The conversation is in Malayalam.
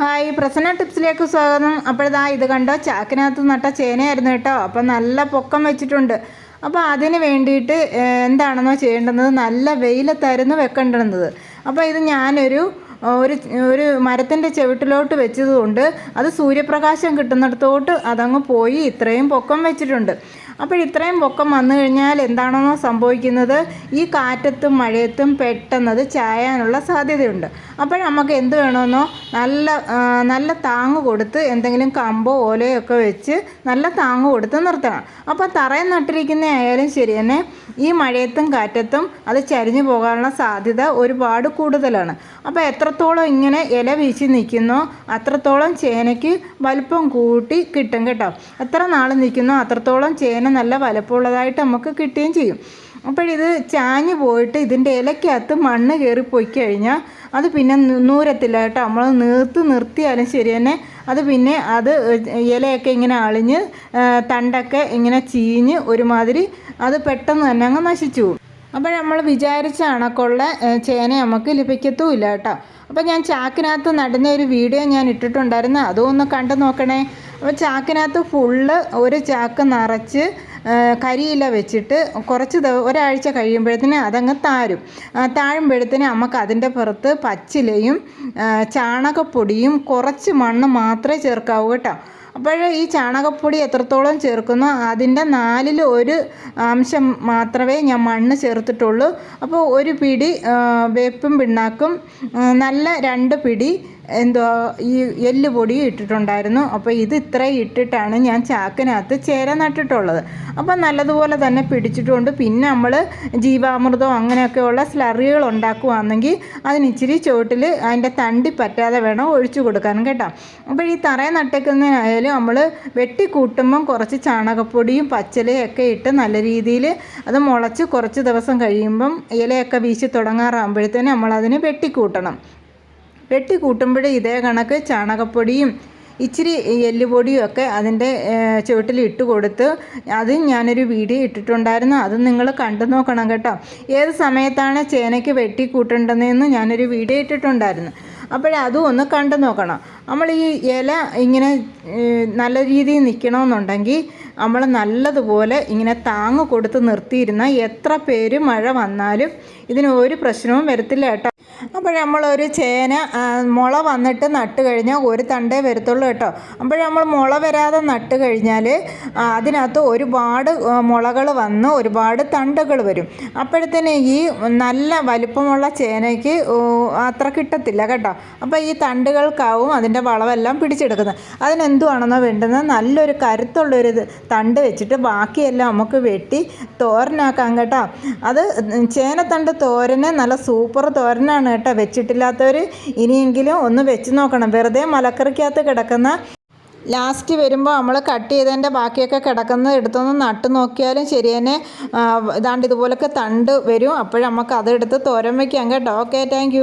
ഹായ് പ്രസന്ന ടിപ്സിലേക്ക് സ്വാഗതം. അപ്പോഴതാ ഇത് കണ്ടോ? ചാക്കിനകത്ത് നട്ട ചേനയായിരുന്നു കേട്ടോ. അപ്പം നല്ല പൊക്കം വെച്ചിട്ടുണ്ട്. അപ്പോൾ അതിന് വേണ്ടിയിട്ട് എന്താണെന്നോ ചെയ്യേണ്ടുന്നത് നല്ല വെയിലത്തായിരുന്നു വെക്കേണ്ടുന്നത് അപ്പോൾ ഇത് ഞാനൊരു ഒരു ഒരു മരത്തിന്റെ ചെവിട്ടിലോട്ട് വെച്ചതുകൊണ്ട് അത് സൂര്യപ്രകാശം കിട്ടുന്നിടത്തോട്ട് അതങ്ങ് പോയി ഇത്രയും പൊക്കം വെച്ചിട്ടുണ്ട്. അപ്പോൾ ഇത്രയും പൊക്കം വന്നു കഴിഞ്ഞാൽ എന്താണെന്നോ സംഭവിക്കുന്നത്? ഈ കാറ്റത്തും മഴയത്തും പെട്ടെന്നത് ചായാനുള്ള സാധ്യതയുണ്ട്. അപ്പോൾ നമുക്ക് എന്ത് വേണമെന്നോ നല്ല നല്ല താങ്ങ് കൊടുത്ത് എന്തെങ്കിലും കമ്പോ ഓലയോ ഒക്കെ വെച്ച് നല്ല താങ്ങ് കൊടുത്ത് നിർത്തണം. അപ്പോൾ തറയിൽ നട്ടിരിക്കുന്ന ആയാലും ശരി തന്നെ ഈ മഴയത്തും കാറ്റത്തും അത് ചരിഞ്ഞു പോകാനുള്ള സാധ്യത ഒരുപാട് കൂടുതലാണ്. അപ്പോൾ എത്രത്തോളം ഇങ്ങനെ ഇല വീശി നിൽക്കുന്നോ അത്രത്തോളം ചേനയ്ക്ക് വലുപ്പം കൂട്ടി കിട്ടും കേട്ടോ. എത്ര നാൾ നിൽക്കുന്നോ അത്രത്തോളം ചേന നല്ല വലുപ്പമുള്ളതായിട്ട് നമുക്ക് കിട്ടുകയും ചെയ്യും. അപ്പോഴിത് ചാഞ്ഞ് പോയിട്ട് ഇതിന്റെ ഇലയ്ക്കകത്ത് മണ്ണ് കയറി പോയി കഴിഞ്ഞാൽ അത് പിന്നെ നൂരത്തില്ല കേട്ടോ. നമ്മൾ നീർത്ത് നിർത്തിയാലും ശരി തന്നെ അത് പിന്നെ അത് ഇലയൊക്കെ ഇങ്ങനെ അളിഞ്ഞ് തണ്ടൊക്കെ ഇങ്ങനെ ചീഞ്ഞ് ഒരുമാതിരി അത് പെട്ടെന്ന് തന്നെ അങ്ങ് നശിച്ചു അപ്പോൾ നമ്മൾ വിചാരിച്ച കണക്കുള്ള ചേന നമുക്ക് ലഭിക്കത്തുമില്ല കേട്ടോ. അപ്പോൾ ഞാൻ ചാക്കിനകത്ത് നടുന്ന ഒരു വീഡിയോ ഞാൻ ഇട്ടിട്ടുണ്ടായിരുന്നു. അതും ഒന്ന് കണ്ടു നോക്കണേ. അപ്പോൾ ചാക്കിനകത്ത് ഫുള്ള് ഒരു ചാക്ക് നിറച്ച് കരിയില വെച്ചിട്ട് കുറച്ച് ഒരാഴ്ച കഴിയുമ്പോഴത്തേന് അതങ്ങ് താരും. താഴുമ്പോഴത്തേന് നമുക്ക് അതിന്റെ പുറത്ത് പച്ചിലയും ചാണകപ്പൊടിയും കുറച്ച് മണ്ണ് മാത്രമേ ചേർക്കാവൂ കേട്ടോ. അപ്പോൾ ഈ ചാണകപ്പൊടി എത്രത്തോളം ചേർക്കുന്നു അതിന്റെ നാലിൽ ഒരു അംശം മാത്രമേ ഞാൻ മണ്ണ് ചേർത്തിട്ടുള്ളൂ. അപ്പോൾ ഒരു പിടി വേപ്പും പിണ്ണാക്കും നല്ല രണ്ട് പിടി എന്തോ ഈ എല്ല് പൊടി ഇട്ടിട്ടുണ്ടായിരുന്നു. അപ്പോൾ ഇത് ഇത്രയും ഇട്ടിട്ടാണ് ഞാൻ ചാക്കിനകത്ത് ചേര നട്ടിട്ടുള്ളത്. അപ്പോൾ നല്ലതുപോലെ തന്നെ പിടിച്ചിട്ടുണ്ട്. പിന്നെ നമ്മൾ ജീവാമൃതം അങ്ങനെയൊക്കെയുള്ള സ്ലറികൾ ഉണ്ടാക്കുകയാണെങ്കിൽ അതിന് ഇച്ചിരി ചുവട്ടിൽ അതിന്റെ തണ്ടി പറ്റാതെ വേണം ഒഴിച്ചു കൊടുക്കാൻ കേട്ടോ. അപ്പോൾ ഈ തറയെ നട്ടേക്കുന്നതിനായാലും നമ്മൾ വെട്ടി കൂട്ടുമ്പം കുറച്ച് ചാണകപ്പൊടിയും പച്ചലയും ഒക്കെ ഇട്ട് നല്ല രീതിയിൽ അത് മുളച്ച് കുറച്ച് ദിവസം കഴിയുമ്പം ഇലയൊക്കെ വീശി തുടങ്ങാറാകുമ്പോഴത്തേനും നമ്മളതിന് വെട്ടിക്കൂട്ടണം വെട്ടി കൂട്ടുമ്പോഴേ ഇതേ കണക്ക് ചാണകപ്പൊടിയും ഇച്ചിരി എല്ലുപൊടിയും ഒക്കെ അതിന്റെ ചുവട്ടിൽ ഇട്ട് കൊടുത്ത് അത് ഞാനൊരു വീഡിയോ ഇട്ടിട്ടുണ്ടായിരുന്നു. അത് നിങ്ങൾ കണ്ടു നോക്കണം കേട്ടോ. ഏത് സമയത്താണ് ചേനയ്ക്ക് വെട്ടി കൂട്ടേണ്ടതെന്ന് ഞാനൊരു വീഡിയോ ഇട്ടിട്ടുണ്ടായിരുന്നു. അപ്പോഴേ അതും ഒന്ന് കണ്ടു നോക്കണം. നമ്മൾ ഈ ഇല ഇങ്ങനെ നല്ല രീതിയിൽ നിൽക്കണമെന്നുണ്ടെങ്കിൽ നമ്മൾ നല്ലതുപോലെ ഇങ്ങനെ താങ്ങ് കൊടുത്ത് നിർത്തിയിരുന്ന എത്ര പേര് മഴ വന്നാലും ഇതിന് ഒരു പ്രശ്നവും വരത്തില്ല കേട്ടോ. അപ്പോൾ നമ്മളൊരു ചേന മുള വന്നിട്ട് നട്ട് കഴിഞ്ഞാൽ ഒരു തണ്ടേ വരത്തുള്ളൂ കേട്ടോ. അപ്പോൾ നമ്മൾ മുള വരാതെ നട്ട് കഴിഞ്ഞാൽ അതിനകത്ത് ഒരുപാട് മുളകൾ വന്ന് ഒരുപാട് തണ്ടുകൾ വരും. അപ്പോഴത്തേന് ഈ നല്ല വലിപ്പമുള്ള ചേനയ്ക്ക് അത്ര കിട്ടത്തില്ല കേട്ടോ. അപ്പോൾ ഈ തണ്ടുകൾക്കാവും അതിന്റെ വളമെല്ലാം പിടിച്ചെടുക്കുന്നത്. അതിനെന്തുവാണെന്നോ വേണ്ടുന്നത് നല്ലൊരു കരുത്തുള്ളൊരു തണ്ട് വെച്ചിട്ട് ബാക്കിയെല്ലാം നമുക്ക് വെട്ടി തോരനാക്കാം കേട്ടോ. അത് ചേനത്തണ്ട് തോരന് നല്ല സൂപ്പർ തോരനാണ് കേട്ടോ വെച്ചിട്ടില്ലാത്തവർ ഇനിയെങ്കിലും ഒന്ന് വെച്ച് നോക്കണം. വെറുതെ മലക്കറിക്കകത്ത് കിടക്കുന്ന ലാസ്റ്റ് വരുമ്പോൾ നമ്മൾ കട്ട് ചെയ്തതിന്റെ ബാക്കിയൊക്കെ കിടക്കുന്നത് എടുത്തൊന്ന് നട്ട് നോക്കിയാലും ശരി തന്നെ ഇതാണ്ട് ഇതുപോലൊക്കെ തണ്ട് വരും. അപ്പോഴും നമുക്ക് അതെടുത്ത് തോരൻ വയ്ക്കാം കേട്ടോ. Okay thank